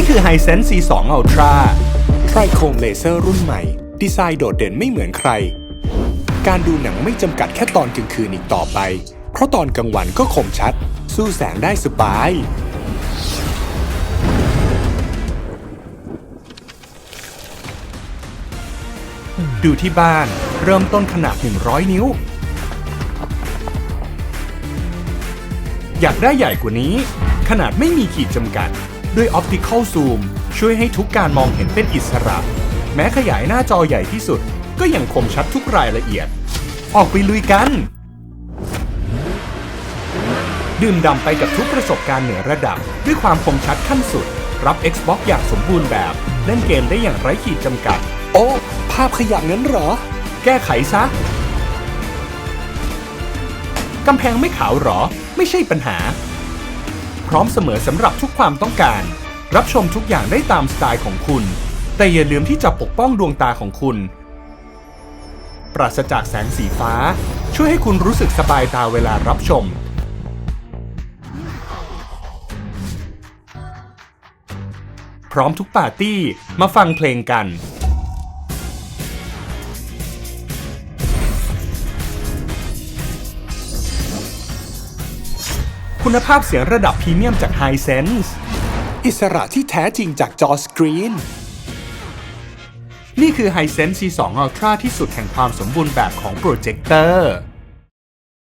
นี่คือ Hisense C2 Ultra ไตรโคมเลเซอร์รุ่นใหม่ ดีไซน์โดดเด่นไม่เหมือนใคร การดูหนังไม่จำกัดแค่ตอนกลางคืนอีกต่อไป เพราะตอนกลางวันก็คมชัด สู้แสงได้สบาย ดูที่บ้านเริ่มต้นขนาด 100 นิ้ว อยากได้ใหญ่กว่านี้ ขนาดไม่มีขีดจำกัด ด้วย Optical Zoom ช่วยให้ทุกการมองเห็นเป็นอิสระ แม้ขยายหน้าจอใหญ่ที่สุด ก็ยังคมชัดทุกรายละเอียด ออกไปลุยกัน ดื่มด่ำไปกับทุกประสบการณ์เหนือระดับ ด้วยความคมชัดขั้นสุด รับ Xbox อย่างสมบูรณ์แบบ เล่นเกมได้อย่างไร้ขีดจำกัด โอ้ ภาพขยับนั้นเหรอ แก้ไขซะกำแพงไม่ขาวหรอ ไม่ใช่ปัญหา พร้อมเสมอสำหรับทุกความต้องการ รับชมทุกอย่างได้ตามสไตล์ของคุณ แต่อย่าลืมที่จะปกป้องดวงตาของคุณ ปราศจากแสงสีฟ้า ช่วยให้คุณรู้สึกสบายตาเวลารับชม พร้อมทุกปาร์ตี้มาฟังเพลงกัน คุณภาพเสียงระดับพรีเมียมจาก Hisense อิสระที่แท้จริงจากจอสกรีน นี่คือ Hisense C2 Ultra ที่สุดแห่งความสมบูรณ์แบบของโปรเจคเตอร์